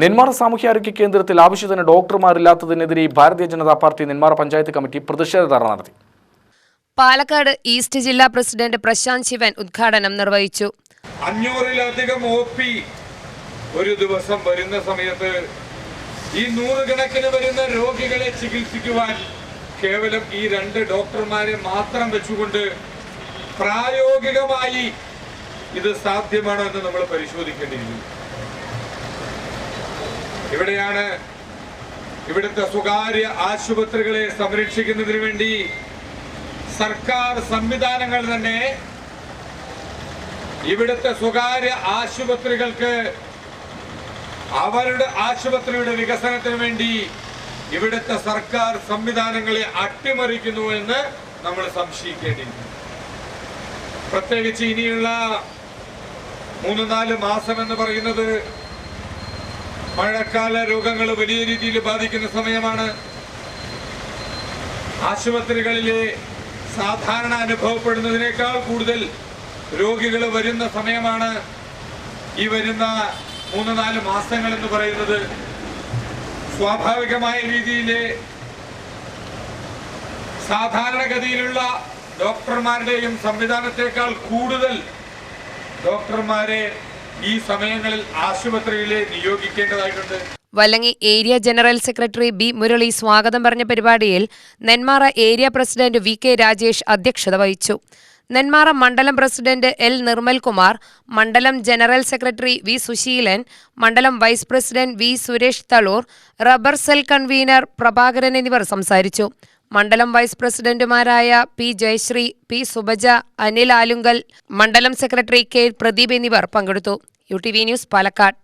നെന്മാറ സാമൂഹ്യാരോഗ്യ കേന്ദ്രത്തിൽ ആവശ്യത്തിന് ഡോക്ടർമാരില്ലാത്തതിനെതിരെ ഭാരതീയ ജനതാ പാർട്ടി നെന്മാറ പഞ്ചായത്ത് കമ്മിറ്റി പ്രതിഷേധ ധർണ നടത്തി. പാലക്കാട് ഈസ്റ്റ് ജില്ലാ പ്രസിഡന്റ് പ്രശാന്ത് ശിവൻ ഉദ്ഘാടനം നിർവഹിച്ചു. അഞ്ഞൂറിലധികം ഒ പി ഒരു ദിവസം വരുന്ന സമയത്ത് ഈ നൂറുകണക്കിന് വരുന്ന രോഗികളെ ചികിത്സിക്കുവാൻ കേവലം ഈ രണ്ട് ഡോക്ടർമാരെ മാത്രം വെച്ചുകൊണ്ട് പ്രായോഗികമായി ഇത് സാധ്യമാണോ എന്ന് നമ്മൾ പരിശോധിക്കേണ്ടിയിരിക്കുന്നു. ഇവിടെയാണ് ഇവിടുത്തെ സ്വകാര്യ ആശുപത്രികളെ സംരക്ഷിക്കുന്നതിന് വേണ്ടി സർക്കാർ സംവിധാനങ്ങൾ തന്നെ ഇവിടുത്തെ സ്വകാര്യ ആശുപത്രികൾക്ക് അവരുടെ ആശുപത്രിയുടെ വികസനത്തിന് വേണ്ടി ഇവിടുത്തെ സർക്കാർ സംവിധാനങ്ങളെ അട്ടിമറിക്കുന്നു എന്ന് നമ്മൾ സംശയിക്കേണ്ടിയിരിക്കുന്നു. പ്രത്യേകിച്ച് ഇനിയുള്ള മൂന്ന് നാല് മാസം എന്ന് പറയുന്നത് മഴക്കാല രോഗങ്ങൾ വലിയ രീതിയിൽ ബാധിക്കുന്ന സമയമാണ്. ആശുപത്രികളിലെ സാധാരണ അനുഭവപ്പെടുന്നതിനേക്കാൾ കൂടുതൽ രോഗികൾ വരുന്ന സമയമാണ് ഈ വരുന്ന മൂന്ന് നാല് മാസങ്ങൾ എന്ന് പറയുന്നത്. സ്വാഭാവികമായ രീതിയിലെ സാധാരണഗതിയിലുള്ള ഡോക്ടർമാരുടെയും സംവിധാനത്തെക്കാൾ കൂടുതൽ ഡോക്ടർമാരെ ഈ സമയങ്ങളിൽ ആശുപത്രിയിലെ നിയോഗിക്കേണ്ടതായിട്ടുണ്ട്. Vallangi area general secretary B Murali സ്വാഗതം പറഞ്ഞ പരിപാടിയിൽ Nenmara area president V K Rajesh അധ്യക്ഷത വഹിച്ചു. നെന്മാറ മണ്ഡലം പ്രസിഡന്റ് എൽ നിർമ്മൽകുമാർ മണ്ഡലം ജനറൽ സെക്രട്ടറി വി സുശീലൻ മണ്ഡലം vice president V Suresh Thalur rubber cell convener Prabhakaran എന്നിവർ സംസാരിച്ചു. മണ്ഡലം വൈസ് പ്രസിഡന്റുമാരായ പി ജയശ്രീ പി സുബജ അനിൽ ആലുങ്കൽ മണ്ഡലം സെക്രട്ടറി കെ പ്രദീപ് എന്നിവർ പങ്കെടുത്തു. U T V news Palakkad.